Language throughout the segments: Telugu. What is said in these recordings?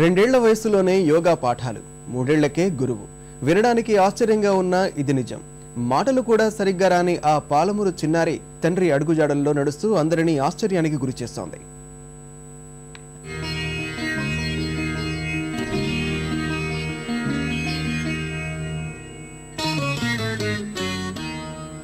రెండేళ్ళ వయసులోనే యోగా పాఠాలు మూడేళ్ళకే గురువు. వినడానికి ఆశ్చర్యంగా ఉన్నా ఇది నిజం. మాటలు కూడా సరిగ్గా రాని ఆ పాలమూరు చిన్నారి తండ్రి అడుగుజాడల్లో నడుస్తూ అందరినీ ఆశ్చర్యానికి గురిచేస్తోంది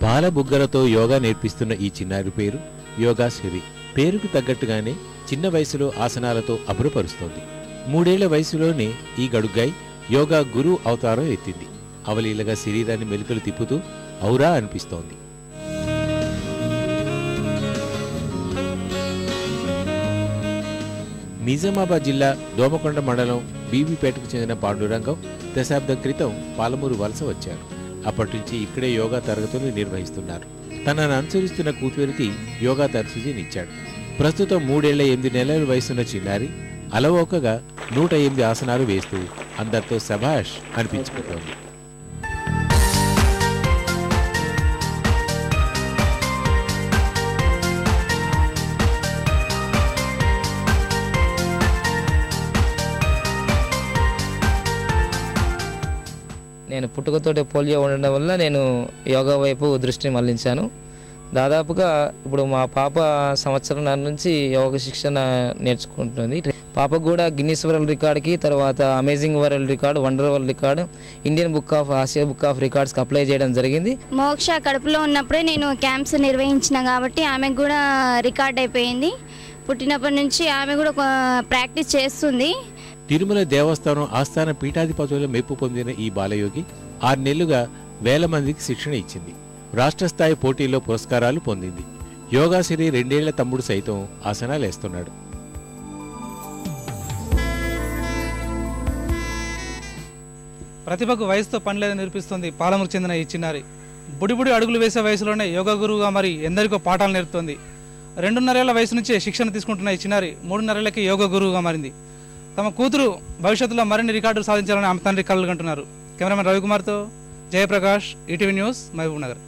పాల బుగ్గలతో యోగా నేర్పిస్తున్న ఈ చిన్నారి పేరు యోగా శవి పేరుకు తగ్గట్టుగానే చిన్న వయసులో ఆసనాలతో అభురపరుస్తోంది మూడేళ్ళ వయసులోనే ఈ గడుగ్గాయి యోగా గురు అవతారం ఎత్తింది. అవలీలగా శరీరాన్ని మెలుకలు తిప్పుతూ ఔరా అనిపిస్తోంది. నిజామాబాద్ జిల్లా దోమకొండ మండలం బీబీపేటకు చెందిన పాండురంగం దశాబ్దం క్రితం పాలమూరు వలస వచ్చారు. అప్పటి నుంచి ఇక్కడే యోగా తరగతులు నిర్వహిస్తున్నారు. తనను అనుసరిస్తున్న కూతురికి యోగా తరచుజీనిచ్చాడు ప్రస్తుతం మూడేళ్ళ ఎనిమిది నెలల వయసున్న చిన్నారి అలవోకగా నూట ఎనిమిది ఆసనాలు వేస్తూ అందరితో సభాష్ అనిపించుకుంటోంది. నేను పుట్టుకతోటి పోలియో ఉండడం వల్ల నేను యోగా వైపు దృష్టి మళ్ళించాను దాదాపుగా ఇప్పుడు మా పాప సంవత్సరం నుంచి యోగ శిక్షణ నేర్చుకుంటుంది. పాపకు కూడా గిన్నీస్ వరల్డ్ రికార్డ్కి తర్వాత amazing world record wonder world record Indian book of Asia book of రికార్డ్స్కి apply చేయడం జరిగింది. మోక్ష కడుపులో ఉన్నప్పుడే నేను క్యాంప్స్ నిర్వహించిన కాబట్టి ఆమెకు కూడా రికార్డ్ అయిపోయింది. పుట్టినప్పటి నుంచి ఆమె కూడా కొ- ప్రాక్టీస్ చేస్తుంది. తిరుమల దేవస్థానం ఆస్థాన పీఠాధిపతుల మెప్పు పొందిన ఈ బాలయోగి ఆరు నెలలుగా వేల మందికి శిక్షణ ఇచ్చింది. రాష్ట్ర స్థాయి పోటీల్లో పురస్కారాలు పొందింది. యోగాసిరి రెండేళ్ళ తమ్ముడు సైతం ఆసనాలు ప్రతిభకు వయసుతో పనిలేదని నిరూపిస్తుంది పాలమూరు చెందిన ఈ చిన్నారి. బుడిబుడి అడుగులు వేసే వయసులోనే యోగా గురువుగా మరి ఎందరికో పాఠాలు నేర్పుతోంది. రెండున్నరేళ్ళ వయసు నుంచే శిక్షణ తీసుకుంటున్న ఈ చిన్నారి మూడున్నరేళ్ళకి యోగా గురువుగా మారింది. తమ కూతురు భవిష్యత్తులో మరిన్ని రికార్డులు సాధించాలని ఆమె తండ్రి కలలు కంటున్నారు. కెమెరామెన్ రవికుమార్తో జయప్రకాష్ ఈటీవీ న్యూస్ మహబూబ్ నగర్.